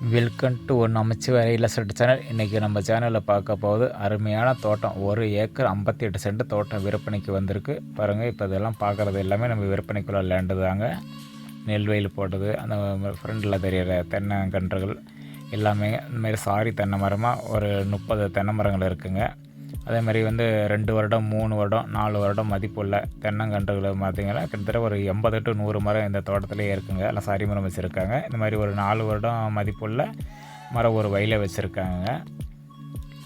Welcome to ஒரு நமச்சிவாரி இல்லஸ்ட் channel இன்றைக்கி நம்ம சேனலில் பார்க்க போகுது அருமையான தோட்டம். ஒரு ஏக்கர் ஐம்பத்தி எட்டு சென்ட் தோட்டம் விற்பனைக்கு வந்திருக்கு. பாருங்கள் இப்போ இதெல்லாம் பார்க்குறது எல்லாமே நம்ம விற்பனைக்குள்ள லேண்டு தாங்க. நெல் வயல் போட்டது அந்த ஃப்ரெண்டில் தென்னை கன்றுகள் எல்லாமே. இந்தமாரி சாரி தென்னை மரமாக ஒரு முப்பது தென்னை மரங்கள் இருக்குங்க. அதே மாதிரி வந்து ரெண்டு வருடம் மூணு வருடம் நாலு வருடம் மதிப்புள்ள தென்னங்கன்றுகளை பார்த்திங்கன்னா கிட்டத்தட்ட ஒரு எண்பது டு நூறு மரம் இந்த தோட்டத்திலே இருக்குங்க. எல்லாம் சாரி மரம் வச்சுருக்காங்க. இந்த மாதிரி ஒரு நாலு வருடம் மதிப்புள்ள மரம் ஒரு வயலில் வச்சுருக்காங்க.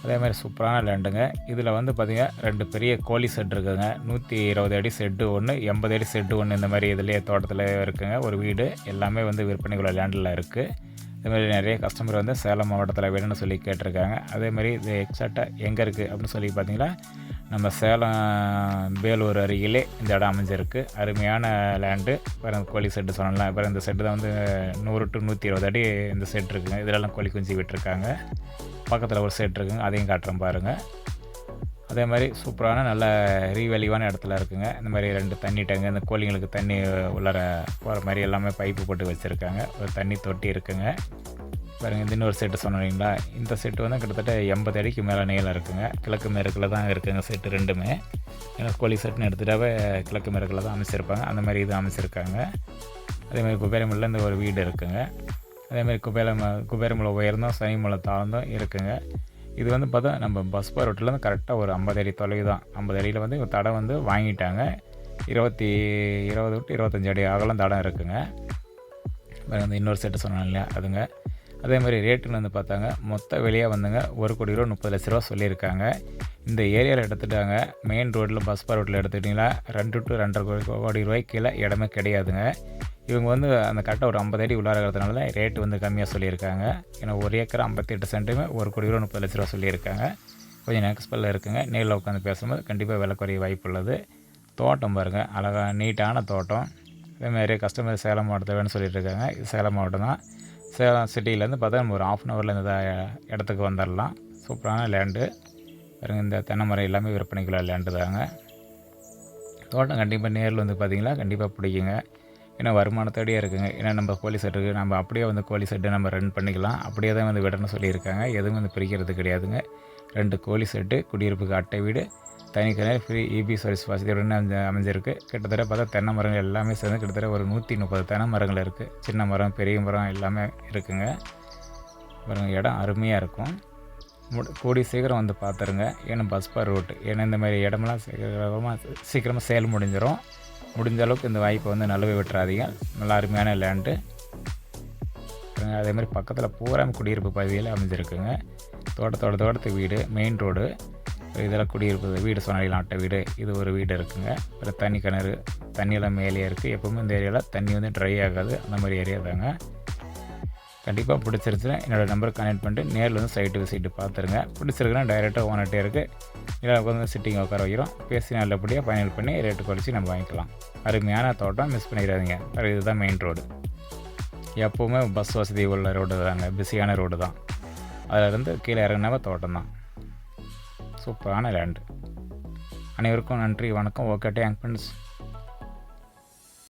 அதே மாதிரி சூப்பரான லேண்டுங்க. இதில் வந்து பார்த்திங்கன்னா ரெண்டு பெரிய கோழி செட் இருக்குங்க. நூற்றி இருபது அடி செட்டு ஒன்று எண்பது அடி செட்டு ஒன்று இந்த மாதிரி இதுலேயே தோட்டத்தில் இருக்குங்க. ஒரு வீடு எல்லாமே வந்து விற்பனைக்குள்ள லேண்டில் இருக்குது மாதிரி நிறைய கஸ்டமர் வந்து சேலம் மாவட்டத்தில் வேணும்னு சொல்லி கேட்டிருக்காங்க. அதேமாதிரி இது எக்ஸாக்டாக எங்கே இருக்குது அப்படின்னு சொல்லி பார்த்தீங்கன்னா நம்ம சேலம் வேலூர் அருகிலே இந்த இடம் அமைஞ்சிருக்கு. அருமையான லேண்டு வேறு கோழி செட்டு சொல்லலாம் வேறு இந்த செட்டு தான் வந்து நூறு டு நூற்றி இருபது அடி இந்த செட் இருக்குங்க. இதிலெல்லாம் கோழி குஞ்சு விட்டுருக்காங்க. பக்கத்தில் ஒரு செட் இருக்குங்க. அதையும் காட்டுறேன் பாருங்கள் அதே மாதிரி சூப்பரான நல்ல ரீவேல்யூவான இடத்துல இருக்குங்க. இந்த மாதிரி ரெண்டு தண்ணி டேங்கு இந்த கோழிங்களுக்கு தண்ணி உள்ளர போகிற மாதிரி எல்லாமே பைப்பு போட்டு வச்சுருக்காங்க. ஒரு தண்ணி தொட்டி இருக்குங்க. பாருங்கள் இந்த இன்னொரு செட்டு சொன்னீங்களா இந்த செட்டு வந்து கிட்டத்தட்ட எண்பது அடிக்கு மேலே நீளம் இருக்குங்க. கிழக்கு மேற்கில் தான் இருக்குங்க செட்டு ரெண்டுமே. ஏன்னா கோழி செட்டுன்னு எடுத்துகிட்டாவே கிழக்கு மேற்கில் தான் அமைச்சிருப்பாங்க. அந்த மாதிரி இது அமைச்சிருக்காங்க. அதேமாதிரி குபேரமில்ல இந்த ஒரு வீடு இருக்குங்க. அதேமாதிரி குபேரம குபேரமலை உயர்ந்தும் சனிமலை தாழ்ந்தும் இருக்குங்க. இது வந்து பார்த்தா நம்ம பஸ் போகிற ரோட்டிலேருந்து கரெக்டாக ஒரு ஐம்பது அடி தொலைவு தான் ஐம்பது அடியில் வந்து தடம் வந்து வாங்கிட்டாங்க. இருபத்தி இருபது விட்டு இருபத்தஞ்சி அடி அகலம் தடம் இருக்குங்க. வந்து இன்னொரு செட்டு சொன்னோம் இல்லையா அதுங்க. அதே மாதிரி ரேட்டுன்னு வந்து பார்த்தாங்க. மொத்த விலையாக வந்துங்க ஒரு கோடி ரூபா முப்பது லட்ச ரூபா சொல்லியிருக்காங்க. இந்த ஏரியாவில் எடுத்துட்டாங்க. மெயின் ரோட்டில் பஸ் பார் ரோட்டில் எடுத்துக்கிட்டிங்களா ரெண்டு டு ரெண்டரை கோடி ரூபாய்க்கு கீழே இடமே கிடையாதுங்க. இவங்க வந்து அந்த கரெக்டாக ஒரு ஐம்பது அடி உள்ளார இருக்கிறதுனால தான் ரேட்டு வந்து கம்மியாக சொல்லியிருக்காங்க. ஏன்னா ஒரு ஏக்கர் ஐம்பத்தெட்டு சென்ட்டுமே ஒரு கோடி ரூபா முப்பது லட்ச ரூபா சொல்லியிருக்காங்க. கொஞ்சம் நெக்ஸ்பெல்லில் இருக்குங்க. நேரில் உட்காந்து பேசும்போது கண்டிப்பாக விலை குறைய வாய்ப்பு உள்ளது. தோட்டம் பாருங்கள் அழகாக நீட்டான தோட்டம். இதேமாதிரி கஸ்டமர் சேலம் மாவட்டத்தை வேணும்னு சொல்லிட்டு இருக்காங்க இது சேலம் மாவட்டம் தான். சேலம் சிட்டியிலேருந்து பார்த்தா நம்ம ஒரு ஆஃப் அன் ஹவரில் இந்த இடத்துக்கு வந்துடலாம். சூப்பரான லேண்டு பாருங்கள் இந்த தென்னை மரம் எல்லாமே விற்பனைக்குள்ள லேண்டு தாங்க. தோட்டம் கண்டிப்பாக நேரில் வந்து பார்த்தீங்கன்னா கண்டிப்பாக பிடிக்குங்க. ஏன்னா வருமானத்தோடையே இருக்குங்க. ஏன்னா நம்ம கோழி செட்டுக்கு நம்ம அப்படியே வந்து கோழி செட்டு நம்ம ரன் பண்ணிக்கலாம். அப்படியே தான் வந்து விடணும்னு சொல்லியிருக்காங்க. எதுவும் வந்து பிரிக்கிறது கிடையாதுங்க. ரெண்டு கோழி செட்டு குடியிருப்புக்கு அட்டை வீடு தனி ஃப்ரீ இபி சர்வீஸ் வசதியுடன் அமைஞ்ச அமைஞ்சிருக்கு. கிட்டத்தட்ட பார்த்தா தென்னை மரங்கள் எல்லாமே சேர்ந்து கிட்டத்தட்ட ஒரு நூற்றி முப்பது தென்னை மரங்கள் இருக்குது சின்ன மரம் பெரிய மரம் எல்லாமே இருக்குங்க. பாருங்கள் இடம் அருமையாக இருக்கும். கூடி சீக்கிரம் வந்து பார்த்துருங்க ஏன்னா பஸ் பார் ரோட்டு ஏன்னா இந்த மாதிரி இடமெல்லாம் சீக்கிரமாக சீக்கிரமாக சேல் முடிஞ்சிடும் முடிஞ்ச அளவுக்கு இந்த வாய்ப்பை வந்து நழுவை விட்டுறாதீங்க. நல்லா அருமையான லேண்டு அதே மாதிரி பக்கத்தில் பூரா குடியிருப்பு பகுதியில் அமைஞ்சிருக்குங்க. தோட்டத்தோட தோட்டத்து வீடு மெயின் ரோடு இதெல்லாம் குடியிருப்பு வீடு சொன்னாலும் ஆட்ட வீடு இது ஒரு வீடு இருக்குங்க. அப்புறம் தண்ணி கிணறு தண்ணியெல்லாம் மேலேயே இருக்குது எப்போவுமே இந்த ஏரியாவில் தண்ணி வந்து ட்ரை ஆகாது. அந்த மாதிரி ஏரியா தாங்க. கண்டிப்பாக பிடிச்சிருச்சுன்னா என்னோடய நம்பருக்கு கனெக்ட் பண்ணிட்டு நேரில் வந்து சைட்டு விசிட்டு பார்த்துருங்க. பிடிச்சிருக்குன்னா டைரெக்டாக ஓனர்ட்டே இருக்குது இல்லை உட்காந்து சிட்டிங் உட்கார வைக்கிறோம். பேசி நல்லபடியாக ஃபைனல் பண்ணி ரேட்டு குறைச்சி நம்ம வாங்கிக்கலாம். அருமையான தோட்டம் மிஸ் பண்ணிடாதீங்க. இதுதான் மெயின் ரோடு எப்போவுமே பஸ் வசதி உள்ள ரோடு தாங்க. பிஸியான ரோடு தான். அதிலிருந்து கீழே இறங்கினவ தோட்டம் தான். சூப்பரான லேண்டு அனைவருக்கும் நன்றி வணக்கம். Okay thank friends